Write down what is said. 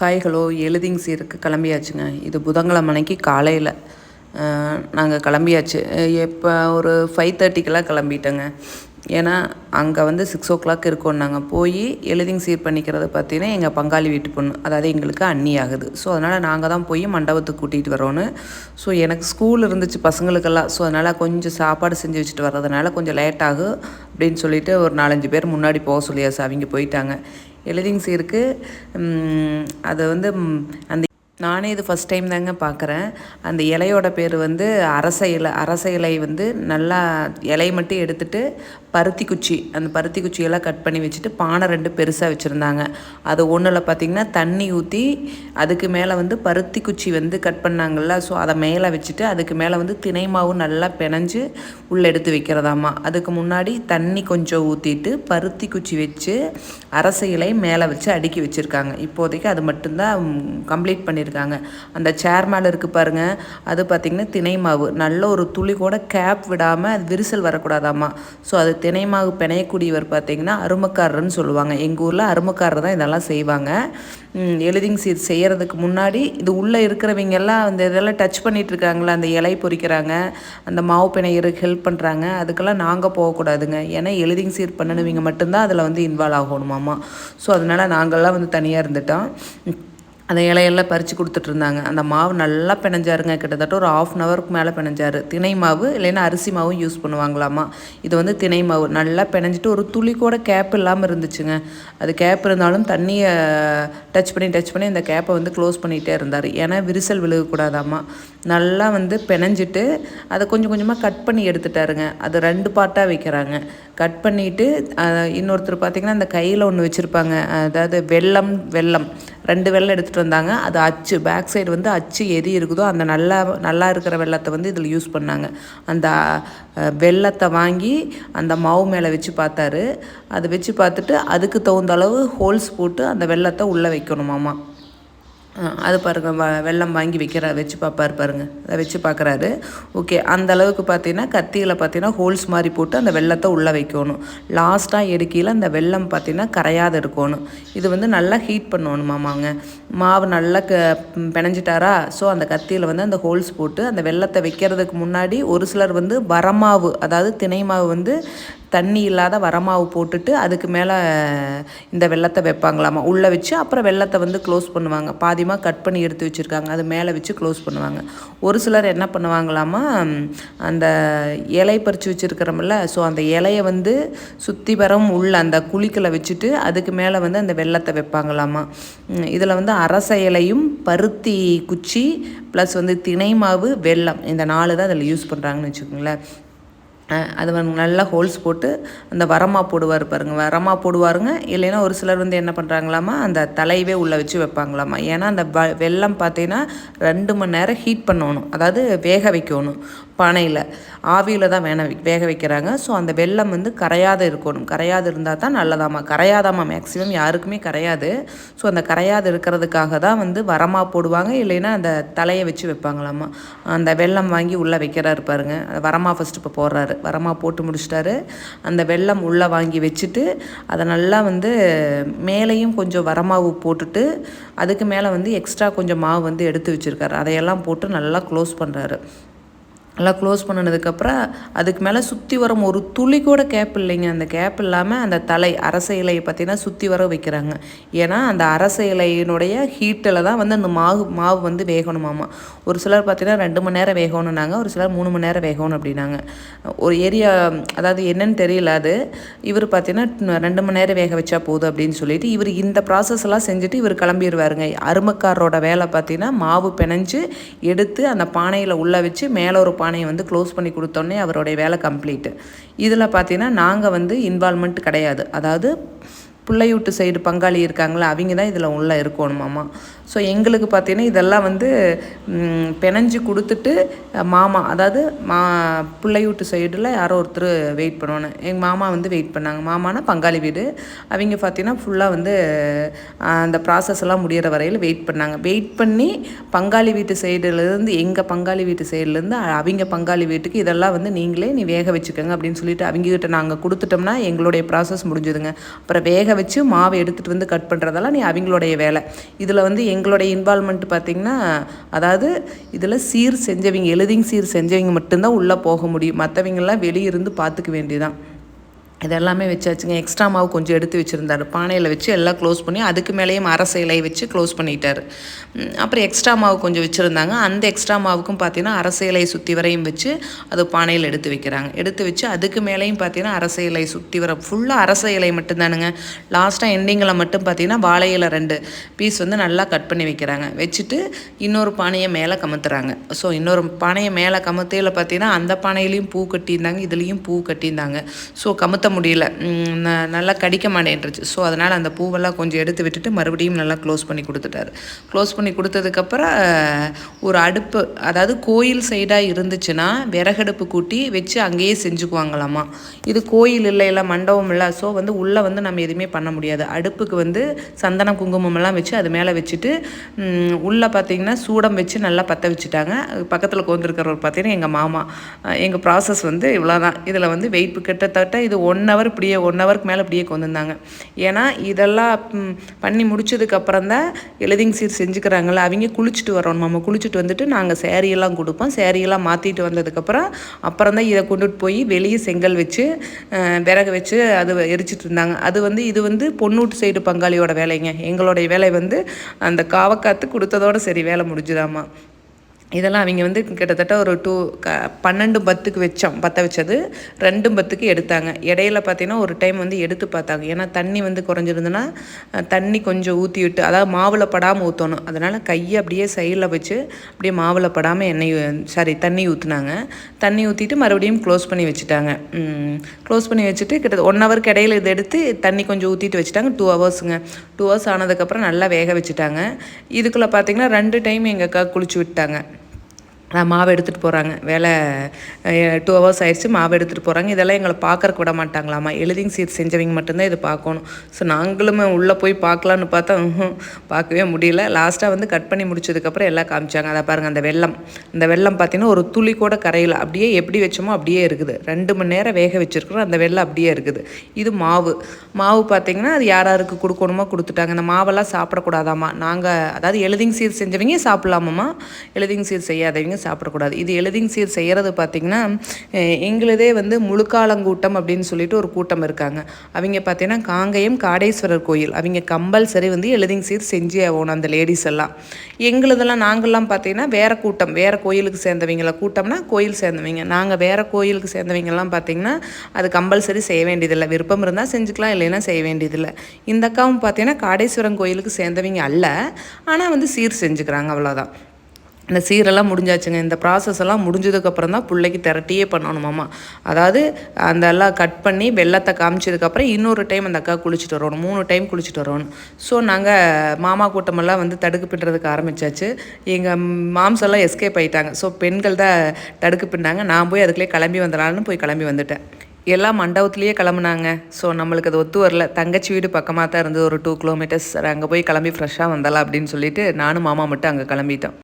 Hi hello எழுதிங் சீருக்கு கிளம்பியாச்சுங்க. இது புதன்கிழமை அன்னைக்கு காலையில். நாங்கள் கிளம்பியாச்சு. எப்போ ஒரு ஃபைவ் தேர்ட்டிக்கெல்லாம் கிளம்பிட்டேங்க. ஏன்னா அங்கே வந்து சிக்ஸ் ஓ கிளாக் இருக்கோம் நாங்கள் போய் எழுதிங் சீர் பண்ணிக்கிறது பார்த்தீங்கன்னா எங்கள் பங்காளி வீட்டு பொண்ணு அதாவது எங்களுக்கு அண்ணி ஆகுது. ஸோ அதனால் நாங்கள் தான் போய் மண்டபத்துக்கு கூட்டிகிட்டு வரோன்னு. ஸோ எனக்கு ஸ்கூல் இருந்துச்சு பசங்களுக்கெல்லாம். ஸோ அதனால் கொஞ்சம் சாப்பாடு செஞ்சு வச்சுட்டு வர்றதுனால கொஞ்சம் லேட் ஆகும் அப்படின்னு சொல்லிட்டு ஒரு நாலஞ்சு பேர் முன்னாடி போக சொல்லியாச்சு. அவங்க போயிட்டாங்க. எலிவிங்ஸ் இருக்குது ம், அது வந்து ம், அந்த நானே இது ஃபஸ்ட் டைம் தாங்க பார்க்குறேன் அந்த இலையோட பேர் வந்து அரச இலை அரச இலை வந்து நல்லா இலையை மட்டும் எடுத்துட்டு பருத்தி குச்சி அந்த பருத்தி குச்சியெல்லாம் கட் பண்ணி வச்சுட்டு பானை ரெண்டு பெருசாக வச்சுருந்தாங்க. அது ஒன்றில் பார்த்திங்கன்னா தண்ணி ஊற்றி அதுக்கு மேலே வந்து பருத்தி குச்சி வந்து கட் பண்ணாங்கல்ல ஸோ அதை மேலே வச்சுட்டு அதுக்கு மேலே வந்து தினை மாவு நல்லா பிணைஞ்சு உள்ளே எடுத்து வைக்கிறதாம்மா அதுக்கு முன்னாடி தண்ணி கொஞ்சம் ஊற்றிட்டு பருத்தி குச்சி வச்சு அரச இலை மேலே வச்சு அடுக்கி வச்சுருக்காங்க. இப்போதைக்கு அது மட்டும்தான் கம்ப்ளீட் பண்ணியிருக்காங்க அந்த சேர் மேலே இருக்குது பாருங்க. அது பார்த்திங்கன்னா தினை மாவு. நல்ல ஒரு துளி கூட கேப் விடாமல் அது விரிசல் வரக்கூடாதாம்மா. ஸோ அது தினை மாவு பிணையக்கூடியவர் பார்த்திங்கன்னா அருமக்காரர்னு சொல்லுவாங்க. எங்கள் ஊரில் அருமக்காரர் தான் இதெல்லாம் செய்வாங்க. எழுதிங் சீர் செய்கிறதுக்கு முன்னாடி இது உள்ளே இருக்கிறவங்க எல்லாம் அந்த இதெல்லாம் டச் பண்ணிட்டு இருக்காங்களா அந்த இலை பொறிக்கிறாங்க அந்த மாவு பிணையருக்கு ஹெல்ப் பண்ணுறாங்க அதுக்கெல்லாம் நாங்கள் போகக்கூடாதுங்க. ஏன்னா எழுதிங் சீர் பண்ணணுவீங்க மட்டும்தான் அதில் வந்து இன்வால்வ் ஆகணுமாம்மா. ஸோ அதனால் நாங்கள்லாம் வந்து தனியாக இருந்துட்டோம். அந்த இலையெல்லாம் பறித்து கொடுத்துட்டு இருந்தாங்க அந்த மாவு நல்லா பிணைஞ்சாருங்க. கிட்டத்தட்ட ஒரு ஆஃப் அன் ஹவருக்கு மேலே பிணைஞ்சாரு. திணை மாவு இல்லைன்னா அரிசி மாவும் யூஸ் பண்ணுவாங்களாமா. இது வந்து திணை மாவு. நல்லா பிணைஞ்சிட்டு ஒரு துளி கூட கேப் இல்லாமல் இருந்துச்சுங்க. அது கேப் இருந்தாலும் தண்ணியை டச் பண்ணி டச் பண்ணி அந்த கேப்பை வந்து க்ளோஸ் பண்ணிகிட்டே இருந்தார். ஏன்னா விரிசல் விழுகக்கூடாதாம்மா நல்லா வந்து பிணைஞ்சிட்டு அதை கொஞ்சம் கொஞ்சமாக கட் பண்ணி எடுத்துட்டாருங்க. அது ரெண்டு பார்ட்டாக வைக்கிறாங்க. கட் பண்ணிவிட்டு இன்னொருத்தர் பார்த்திங்கன்னா அந்த கையில் ஒன்று வச்சுருப்பாங்க. அதாவது வெல்லம் வெல்லம் ரெண்டு வெள்ளம் எடுத்துகிட்டு வந்தாங்க. அது அச்சு பேக் சைடு வந்து அச்சு எது இருக்குதோ அந்த நல்லா நல்லா இருக்கிற வெள்ளத்தை வந்து இதில் யூஸ் பண்ணாங்க. அந்த வெள்ளத்தை வெல்லத்தை வாங்கி அந்த மாவு மேலே வச்சு பார்த்தாரு. அதை வச்சு பார்த்துட்டு அதுக்கு தகுந்த அளவு ஹோல்ஸ் போட்டு அந்த வெல்லத்தை உள்ளே வைக்கணுமாம்மா அது பாருங்க வ- வெல்லம் வாங்கி வைக்கிற வச்சு பார்ப்பாரு பாருங்க. அதை வச்சு பார்க்குறாரு. ஓகே அந்த அளவுக்கு பார்த்தீங்கன்னா கத்தியில் பார்த்தீங்கன்னா ஹோல்ஸ் மாதிரி போட்டு அந்த வெள்ளத்தை உள்ளே வைக்கணும். லாஸ்ட்டாக எடுக்கையில் அந்த வெள்ளம் பார்த்தீங்கன்னா கரையாத இருக்கணும் இது வந்து நல்லா ஹீட் பண்ணணுமாமாங்க மாவு நல்லா க பிணைஞ்சிட்டாரா? ஸோ அந்த கத்தியில் வந்து அந்த ஹோல்ஸ் போட்டு அந்த வெள்ளத்தை வைக்கிறதுக்கு முன்னாடி ஒரு சிலர் வந்து வரமாவு அதாவது திணை மாவு வந்து தண்ணி இல்லாத வரமாவு போட்டுட்டு அதுக்கு மேலே இந்த வெள்ளத்தை வைப்பாங்களாமா? உள்ளே வச்சு அப்புறம் வெள்ளத்தை வந்து க்ளோஸ் பண்ணுவாங்க. பாதிமாக கட் பண்ணி எடுத்து வச்சுருக்காங்க. அது மேலே வச்சு க்ளோஸ் பண்ணுவாங்க. ஒரு சிலர் என்ன பண்ணுவாங்களாமா? அந்த இலை பறித்து வச்சுருக்கிறோம்ல ஸோ அந்த இலையை வந்து சுற்றி வரம் உள்ள அந்த குழிக்களை வச்சுட்டு அதுக்கு மேலே வந்து அந்த வெள்ளத்தை வைப்பாங்களாமா? இதில் வந்து அரச இலையும் பருத்தி குச்சி ப்ளஸ் வந்து திணை மாவு வெள்ளம் இந்த நாலு தான் இதில் யூஸ் பண்ணுறாங்கன்னு வச்சுக்கோங்களேன். அது வந்து நல்லா ஹோல்ஸ் போட்டு அந்த வரமா போடுவார் பாருங்க. வரமா போடுவாருங்க. இல்லைன்னா ஒரு சிலர் வந்து என்ன பண்ணுறாங்களாமா அந்த தலையவே உள்ளே வச்சு வைப்பாங்களாமா ஏன்னா அந்த வ வெல்லம் பார்த்தீங்கன்னா ரெண்டு மணி நேரம் ஹீட் பண்ணணும். அதாவது வேக வைக்கணும். பானையில் ஆவியில் தான் வேண வேக வைக்கிறாங்க. ஸோ அந்த வெல்லம் வந்து கரையாத இருக்கணும். கரையாது இருந்தால் தான் நல்லதாம்மா. கரையாதாம்மா. மேக்ஸிமம் யாருக்குமே கரையாது. ஸோ அந்த கரையாது இருக்கிறதுக்காக தான் வந்து வரமா போடுவாங்க. இல்லைன்னா அந்த தலையை வச்சு வைப்பாங்களாம்மா. அந்த வெல்லம் வாங்கி உள்ளே வைக்கிறாரு பாருங்க. வரமாக வரமா ஃபஸ்ட்டு இப்போ போடுறாரு. வரமா போட்டு முடிச்சிட்டாரு. அந்த வெல்லம் உள்ளே வாங்கி வச்சுட்டு அதை நல்லா வந்து மேலேயும் கொஞ்சம் வரமாவு போட்டுட்டு அதுக்கு மேலே வந்து எக்ஸ்ட்ரா கொஞ்சம் மாவு வந்து எடுத்து வச்சுருக்காரு. அதையெல்லாம் போட்டு நல்லா க்ளோஸ் பண்ணுறாரு நல்லா க்ளோஸ் பண்ணினதுக்கப்புறம் அதுக்கு மேலே சுற்றி வரும் ஒரு துளி கூட கேப் இல்லைங்க. அந்த கேப் இல்லாமல் அந்த தலை அரச இலையை பார்த்தீங்கன்னா சுற்றி வர வைக்கிறாங்க. ஏன்னா அந்த அரச இலையினுடைய ஹீட்டில் தான் வந்து அந்த மாவு மாவு வந்து வேகணுமாமா. ஒரு சிலர் பார்த்தீங்கன்னா ரெண்டு மணி நேரம் வேகணும்னாங்க ஒரு சிலர் மூணு மணி நேரம் வேகணும் அப்படின்னாங்க. ஒரு ஏரியா அதாவது என்னன்னு தெரியல அது. இவர் பார்த்தீங்கன்னா ரெண்டு மணி நேரம் வேக வச்சா போதும் அப்படின்னு சொல்லிட்டு இவர் இந்த ப்ராசஸ் எல்லாம் செஞ்சுட்டு இவர் கிளம்பிடுவாருங்க அருமக்காரரோட வேலை பார்த்தீங்கன்னா மாவு பிணைஞ்சு எடுத்து அந்த பானையில் உள்ளே வச்சு மேலே ஒரு பானை பானையை வந்து க்ளோஸ் பண்ணி கொடுத்தோன்னே அவருடைய வேலை கம்ப்ளீட்டு இதில் பார்த்தீங்கன்னா நாங்கள் வந்து இன்வால்மெண்ட் கிடையாது. அதாவது பிள்ளையூட்டு சைடு பங்காளி இருக்காங்களா அவங்க தான் இதில் உள்ளே இருக்கணுமாம்மா ஸோ எங்களுக்கு பார்த்தீங்கன்னா இதெல்லாம் வந்து பிணைஞ்சு கொடுத்துட்டு மாமா அதாவது மா பிள்ளையூட்டு சைடில் யாரோ ஒருத்தர் வெயிட் பண்ணணும். எங்கள் மாமா வந்து வெயிட் பண்ணாங்க. மாமானா பங்காளி வீடு. அவங்க பார்த்தீங்கன்னா ஃபுல்லாக வந்து அந்த ப்ராசஸ் எல்லாம் முடிகிற வரையில் வெயிட் பண்ணாங்க. வெயிட் பண்ணி பங்காளி வீட்டு சைடுலேருந்து எங்கள் பங்காளி வீட்டு சைடுலேருந்து அவங்க பங்காளி வீட்டுக்கு இதெல்லாம் வந்து நீங்களே நீ வேக வச்சுக்கோங்க அப்படின்னு சொல்லிட்டு அவங்ககிட்ட நாங்கள் கொடுத்துட்டோம்னா எங்களுடைய ப்ராசஸ் முடிஞ்சுதுங்க. அப்புறம் வேக வச்சு மாவை எடுத்துகிட்டு வந்து கட் பண்ணுறதெல்லாம் நீ அவங்களுடைய வேலை. இதில் வந்து எங்களுடைய இன்வால்மெண்ட் பார்த்திங்கன்னா அதாவது இதில் சீர் செஞ்சவங்க எழுதிங் சீர் செஞ்சவங்க மட்டும்தான் உள்ளே போக முடியும். மற்றவங்கெல்லாம் வெளியே இருந்து பார்த்துக்க வேண்டியதான் இதெல்லாமே வச்சாச்சுங்க. எக்ஸ்ட்ரா மாவு கொஞ்சம் எடுத்து வச்சுருந்தாரு. பானையில் வச்சு எல்லாம் க்ளோஸ் பண்ணி அதுக்கு மேலேயும் அரச இலையை வச்சு க்ளோஸ் பண்ணிட்டார். அப்புறம் எக்ஸ்ட்ரா மாவு கொஞ்சம் வச்சுருந்தாங்க. அந்த எக்ஸ்ட்ரா மாவுக்கும் பார்த்தீங்கன்னா அரச இலையை சுற்றி வரையும் வச்சு அது பானையில் எடுத்து வைக்கிறாங்க. எடுத்து வச்சு அதுக்கு மேலேயும் பார்த்தீங்கன்னா அரச இலை சுற்றி வர ஃபுல்லாக அரச இலை மட்டும்தானுங்க. லாஸ்ட்டாக எண்டிங்கில் மட்டும் பார்த்தீங்கன்னா வாழை இலை ரெண்டு பீஸ் வந்து நல்லா கட் பண்ணி வைக்கிறாங்க. வச்சுட்டு இன்னொரு பானையை மேலே கமுத்துறாங்க. ஸோ இன்னொரு பானையை மேலே கமுத்தையில் பார்த்தீங்கன்னா அந்த பானையிலையும் பூ கட்டியிருந்தாங்க. இதுலேயும் பூ கட்டியிருந்தாங்க. ஸோ கமுத்த முடியல. ந- நல்லா கடிக்க மாட்டேன்ருச்சு ஸோ அதனால் அந்த பூவெல்லாம் கொஞ்சம் எடுத்து விட்டுட்டு மறுபடியும் நல்லா க்ளோஸ் பண்ணி கொடுத்துட்டாரு. க்ளோஸ் பண்ணி கொடுத்ததுக்கப்புறம் ஒரு அடுப்பு அதாவது கோயில் சைடாக இருந்துச்சுன்னா விறகடுப்பு கூட்டி வச்சு அங்கேயே செஞ்சுக்குவாங்களாமா. இது கோயில் இல்லை இல்லை மண்டபம் இல்லை. ஸோ வந்து உள்ளே வந்து நம்ம எதுவுமே பண்ண முடியாது. அடுப்புக்கு வந்து சந்தனம் குங்குமம் எல்லாம் வச்சு அது மேலே வச்சுட்டு உள்ளே பார்த்தீங்கன்னா சூடம் வச்சு நல்லா பற்ற வச்சுட்டாங்க. பக்கத்தில் கோந்திருக்கிறவர் பார்த்தீங்கன்னா எங்கள் மாமா. எங்கள் ப்ராசஸ் வந்து இவ்வளோதான் இதில் வந்து வெயிட் கிட்டத்தட்ட இது ஒன் ஒன் ஹவர் இப்படியே ஒன் ஹவருக்கு மேலே இப்படியே கொண்டு வந்தாங்க ஏன்னா இதெல்லாம் பண்ணி முடிச்சதுக்கப்புறம் தான் எழுதிங் சீர் செஞ்சுக்கிறாங்கல்ல அவங்க குளிச்சுட்டு வரணும் நம்ம. குளிச்சுட்டு வந்துட்டு நாங்கள் சேரீயெல்லாம் கொடுப்போம். சேரீயெல்லாம் மாற்றிட்டு வந்ததுக்கப்புறம் அப்புறம் தான் இதை கொண்டுட்டு போய் வெளியே செங்கல் வச்சு விறகு வச்சு அது எரிச்சிட்டு இருந்தாங்க. அது வந்து இது வந்து பொண்ணூட்டு சைடு பங்காளியோட வேலைங்க. எங்களுடைய வேலை வந்து அந்த காவக்காத்து கொடுத்ததோட சரி வேலை முடிஞ்சுதாம்மா இதெல்லாம் அவங்க வந்து கிட்டத்தட்ட ஒரு டூ க பன்னெண்டு பத்துக்கு வச்சோம் பற்ற வச்சது. ரெண்டும் பத்துக்கு எடுத்தாங்க. இடையில பார்த்தீங்கன்னா ஒரு டைம் வந்து எடுத்து பார்த்தாங்க. ஏன்னா தண்ணி வந்து குறைஞ்சிருந்துன்னா தண்ணி கொஞ்சம் ஊற்றி விட்டு அதாவது மாவில் படாமல் ஊற்றணும் அதனால் கையை அப்படியே சைடில் வச்சு அப்படியே மாவில் படாமல் எண்ணெய் சாரி தண்ணி ஊற்றுனாங்க தண்ணி ஊற்றிட்டு மறுபடியும் க்ளோஸ் பண்ணி வச்சுட்டாங்க. க்ளோஸ் பண்ணி வச்சுட்டு கிட்ட ஒன் ஹவருக்கு இடையில இதை எடுத்து தண்ணி கொஞ்சம் ஊற்றிட்டு வச்சுட்டாங்க. டூ ஹவர்ஸுங்க டூ ஹவர்ஸ் ஆனதுக்கப்புறம் நல்லா வேக வச்சுட்டாங்க. இதுக்குள்ளே பார்த்தீங்கன்னா ரெண்டு டைம் எங்கள் அக்கா குளிச்சு விட்டாங்க. மாவு எடுத்துகிட்டு போகிறாங்க வேலை டூ ஹவர்ஸ் ஆயிடுச்சு மாவு எடுத்துகிட்டு போகிறாங்க இதெல்லாம் எங்களை பார்க்கறக்கு விட மாட்டாங்களாமா? எழுதிங் சீட் செஞ்சவங்க மட்டும்தான் இது பார்க்கணும். ஸோ நாங்களுமே உள்ளே போய் பார்க்கலான்னு பார்த்தா பார்க்கவே முடியல. லாஸ்ட்டாக வந்து கட் பண்ணி முடிச்சதுக்கப்புறம் எல்லாம் காமிச்சாங்க. அதை பாருங்கள் அந்த வெள்ளம். இந்த வெள்ளம் பார்த்தீங்கன்னா ஒரு துளி கூட கரையில். அப்படியே எப்படி வச்சோமோ அப்படியே இருக்குது. ரெண்டு மணி நேரம் வேக வச்சுருக்குறோம். அந்த வெள்ளம் அப்படியே இருக்குது. இது மாவு. மாவு பார்த்தீங்கன்னா அது யார் யாருக்கு கொடுக்கணுமோ கொடுத்துட்டாங்க. அந்த மாவெல்லாம் சாப்பிடக்கூடாதாம்மா நாங்கள் அதாவது எழுதிங் சீர் செஞ்சவங்க சாப்பிட்லாமாம்மா எழுதிங் சீர் செய்யாதவங்க சாப்பிடக்கூடாது. இது எழுதிங் சீர் செய்கிறது பார்த்திங்கன்னா எங்களுதே வந்து முழுக்காலங்கூட்டம் அப்படின்னு சொல்லிட்டு ஒரு கூட்டம் இருக்காங்க. அவங்க பார்த்தீங்கன்னா காங்கயம் காடேஸ்வரர் கோயில். அவங்க கம்பல்சரி வந்து எழுதிங் சீர் செஞ்சே ஆகணும் அந்த லேடிஸ் எல்லாம். எங்களுதெல்லாம் நாங்கள்லாம் பார்த்தீங்கன்னா வேறு கூட்டம் வேறு கோயிலுக்கு சேர்ந்தவங்கள கூட்டம்னா கோயில் சேர்ந்தவங்க. நாங்கள் வேறு கோயிலுக்கு சேர்ந்தவங்கலாம் பார்த்தீங்கன்னா அது கம்பல்சரி செய்ய வேண்டியதில்லை. விருப்பம் இருந்தால் செஞ்சுக்கலாம் இல்லைன்னா செய்ய வேண்டியதில்லை. இந்த அக்காவும் பார்த்தீங்கன்னா காடேஸ்வரன் கோயிலுக்கு சேர்ந்தவங்க அல்ல. ஆனால் வந்து சீர் செஞ்சுக்கிறாங்க அவ்வளோதான் இந்த சீரெல்லாம் முடிஞ்சாச்சுங்க. இந்த ப்ராசஸ் எல்லாம் முடிஞ்சதுக்கப்புறம் தான் பிள்ளைக்கு திரட்டியே பண்ணணுமாம்மா அதாவது அந்த எல்லாம் கட் பண்ணி வெள்ளத்தை காமிச்சதுக்கப்புறம் இன்னொரு டைம் அந்த அக்கா குளிச்சுட்டு வரணும். மூணு டைம் குளிச்சுட்டு வரணும். ஸோ நாங்கள் மாமா கூட்டமெல்லாம் வந்து தடுக்கு பின்னுறதுக்கு ஆரம்பிச்சாச்சு. எங்கள் மாம்ஸ் எல்லாம் எஸ்கேப் ஆகிட்டாங்க ஸோ பெண்கள் தான் தடுக்கு பின்னாங்க. நான் போய் அதுக்குள்ளே கிளம்பி வந்தனாலும் போய் கிளம்பி வந்துட்டேன். எல்லாம் மண்டபத்துலேயே கிளம்புனாங்க. ஸோ நம்மளுக்கு அது ஒத்து வரல. தங்கச்சி வீடு பக்கமாக தான் இருந்தது. ஒரு டூ கிலோமீட்டர்ஸ் அங்கே போய் கிளம்பி ஃப்ரெஷ்ஷாக வந்தலாம் அப்படின்னு சொல்லிட்டு நானும் மாமா மட்டும் அங்கே கிளம்பிட்டோம்.